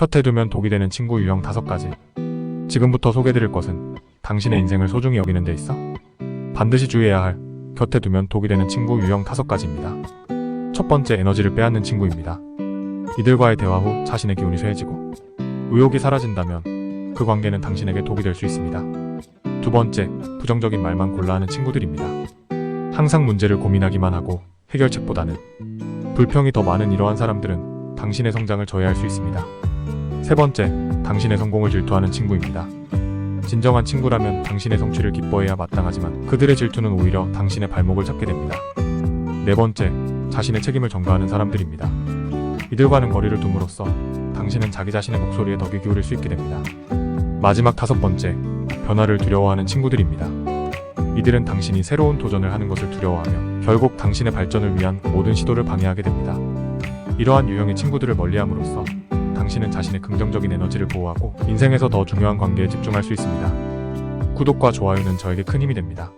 곁에 두면 독이 되는 친구 유형 다섯 가지. 지금부터 소개드릴 것은 당신의 인생을 소중히 여기는 데 있어 반드시 주의해야 할 곁에 두면 독이 되는 친구 유형 다섯 가지입니다. 첫 번째 에너지를 빼앗는 친구입니다. 이들과의 대화 후 자신의 기운이 쇠해지고 의욕이 사라진다면 그 관계는 당신에게 독이 될 수 있습니다. 두 번째, 부정적인 말만 골라 하는 친구들입니다. 항상 문제를 고민하기만 하고 해결책보다는 불평이 더 많은 이러한 사람들은 당신의 성장을 저해할 수 있습니다. 세 번째, 당신의 성공을 질투하는 친구입니다. 진정한 친구라면 당신의 성취를 기뻐해야 마땅하지만 그들의 질투는 오히려 당신의 발목을 잡게 됩니다. 네 번째, 자신의 책임을 전가하는 사람들입니다. 이들과는 거리를 둠으로써 당신은 자기 자신의 목소리에 더 귀 기울일 수 있게 됩니다. 마지막 다섯 번째, 변화를 두려워하는 친구들입니다. 이들은 당신이 새로운 도전을 하는 것을 두려워하며 결국 당신의 발전을 위한 모든 시도를 방해하게 됩니다. 이러한 유형의 친구들을 멀리함으로써 당신은 자신의 긍정적인 에너지를 보호하고 인생에서 더 중요한 관계에 집중할 수 있습니다. 구독과 좋아요는 저에게 큰 힘이 됩니다.